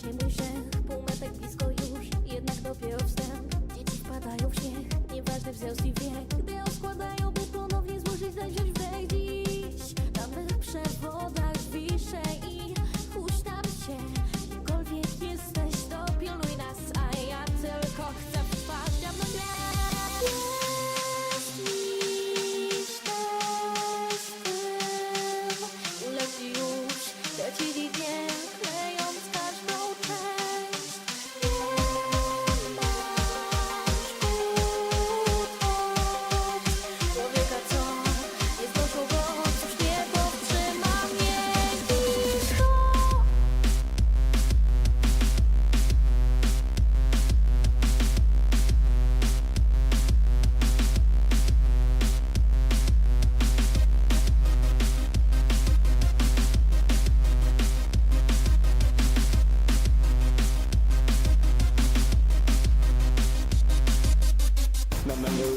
się mój grzech Półmetek blisko już, jednak dopiero wstęp. Dzieci wpadają w śnieg, nieważny wzrost i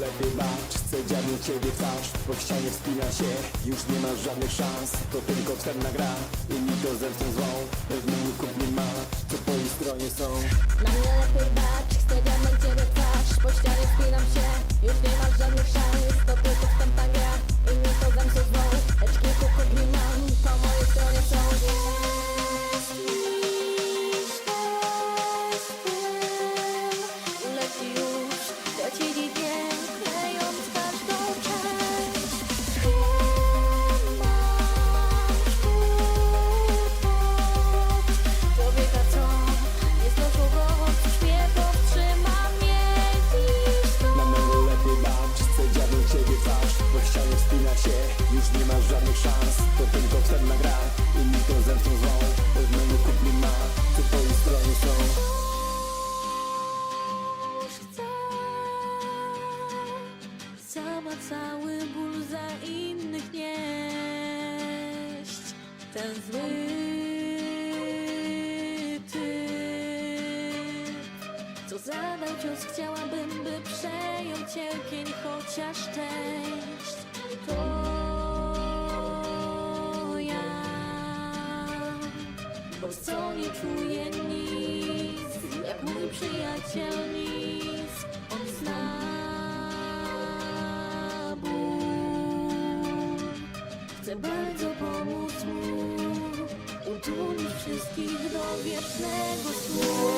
lepiej bacz, chcę dziabnąć ciebie w twarz Po ścianie wspina się, już nie masz żadnych szans To tylko wstępna gra, inni to zemstą złą W menu kupli ma, co po jej stronie są. Na mnie lepiej bacz, już nie masz żadnych szans To tylko wstępna gra, inni to zemstą złą W menu kupli ma, po jej stronie są? Już chcę Sama cały ból za innych nieść. Ten zły typ. Co zadał cios chciałabym, by przejął cierpień chociaż część. To bo co nie czuję nic. Jak mój przyjaciel nic On zna ból Chcę bardzo pomóc mu Utulić wszystkich do wiecznego snu